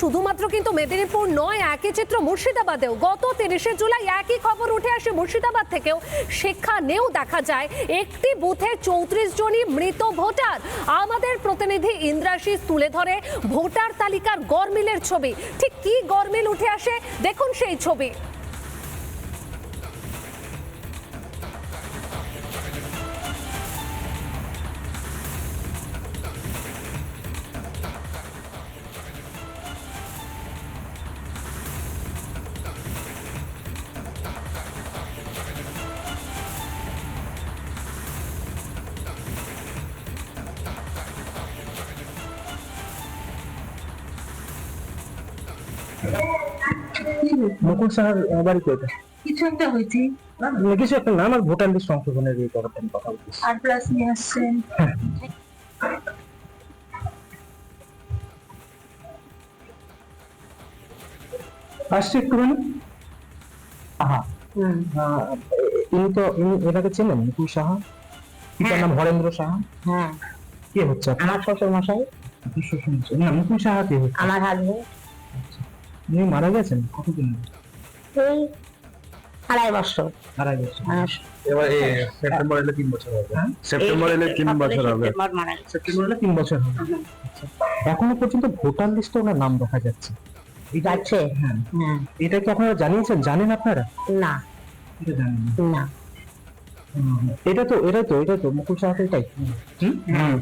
শুধুমাত্র কিন্তু মেদিনীপুর নয়, একই চিত্র মুর্শিদাবাদেও। গত তিরিশে জুলাই একই খবর উঠে আসে মুর্শিদাবাদ থেকেও। সেখানেও দেখা যায়, একটি বুথে চৌত্রিশ জনই মৃত ভোটার। আমাদের প্রতিনিধি ইন্দ্রাশিস তুলে ধরে ভোটার তালিকার গরমিলের ছবি। ঠিক কি গরমিল উঠে আসে? দেখুন সেই ছবি। মুকুল সাহার বাড়ি কোথায়? কিছু একটা হয়েছে। না, কিছু একটা নাম আর ভোটার লিস্ট সংশোধনের এই ব্যাপারটা কথা বলতেছি আর প্লাস নিয়ে আসছেন। আসছে একটুখানি। আহা। ইনি তো ইনি এনাকে চেনেন মুকুল সাহা? পিতার নাম হরেন্দ্র সাহা? হ্যাঁ। কে হচ্ছে আমার শ্বশুর মশাই শ্বশুর? না মুকুল সাহা কে আমার হাজবেন্ড উনি মারা গেছেন? কতদিন? এই আড়াই বছর। হ্যাঁ, এবার সেপ্টেম্বর এলে তিন বছর হবে। হ্যাঁ? সেপ্টেম্বর এলে তিন বছর হবে। সেপ্টেম্বর মারা গেছে। সেপ্টেম্বর হলে তিন বছর হবে। আচ্ছা। এখনও পর্যন্ত ভোটার লিস্টে ওনার নাম দেখা যাচ্ছে। এটা যাচ্ছে হ্যাঁ। হ্যাঁ এটা কি আপনারা জানিয়েছেন? জানেন আপনারা? না। এটা জানেন না। না। এটা তো এটা তো এটা তো মুকুল সাহা তো এটাই হুম? হ্যাঁ।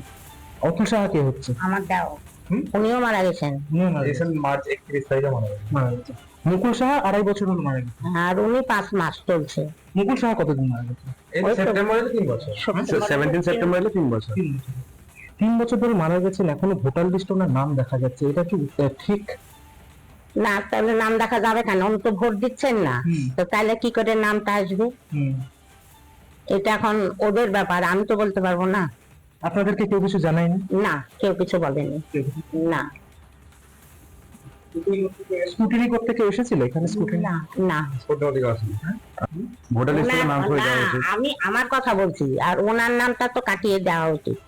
অতুল সাহা কে হচ্ছে। আমার দাও হুম? উনিও মারা গেছেন। উনিও মারা গেছেন। রিসেন্ট মার্চ একত্রিশ তারিখে মারা গেছেন। মুকুল সাহা আড়াই বছর হলো মারা গেছে আর উনি পাঁচ মাস চলছে। মুকুল সাহা কতদিন মারা গেছে সেপ্টেম্বর এলে তিন বছর। সেভেন্টিন সেপ্টেম্বর তিন বছর। তিন বছর। ধরে মারা গেছেন এখনও ভোটার লিস্টে ওনার নাম দেখা যাচ্ছে। এটা কি ঠিক? না তাহলে নাম দেখা যাবে কেন? উনি তো ভোট দিচ্ছেন না। তো তাহলে কি করে নামটা আসবে? এটা এখন ওদের ব্যাপার আমি তো বলতে পারব না। আপনাদেরকে কেউ কিছু জানায়নি? না কেউ কিছু বলেনি। না। স্কুটিনি করতে কেউ এসেছিল এখানে স্কুটিনি না না। ভোটার লিস্টে নাম হয়ে না, যাওয়া উচিত। আমি আমার কথা বলছি আর ওনার নামটা তো কাটিয়ে দেওয়া উচিত।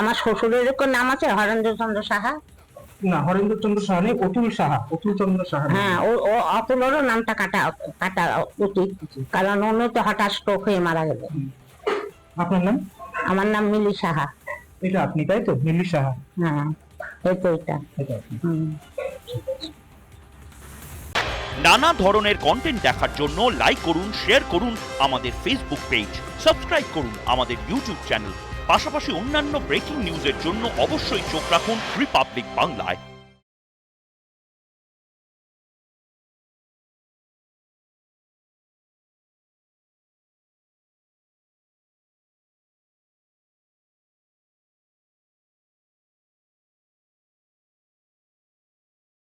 আমার শ্বশুরের কোন নাম আছে হরেন্দ্র চন্দ্র সাহা? না হরেন্দ্র চন্দ্র সাহা নেই অতুল সাহা অতুল চন্দ্র সাহা হ্যাঁ ও ও অতুলেরও নামটা কাটা কাটা উচিত কারণ উনি তো হঠাৎ স্ট্রোক হয়ে মারা গেল আপনার নাম? আমার নাম মিলি সাহা। এটা আপনি তাই তো? মিলি সাহা। হ্যাঁ এই তো এটা। এটা নানা ধরনের কন্টেন্ট দেখার জন্য লাইক করুন শেয়ার করুন আমাদের ফেসবুক পেজ সাবস্ক্রাইব করুন আমাদের ইউটিউব চ্যানেল পাশাপাশি অন্যান্য ব্রেকিং নিউজের জন্য অবশ্যই চোখ রাখুন রিপাবলিক বাংলায়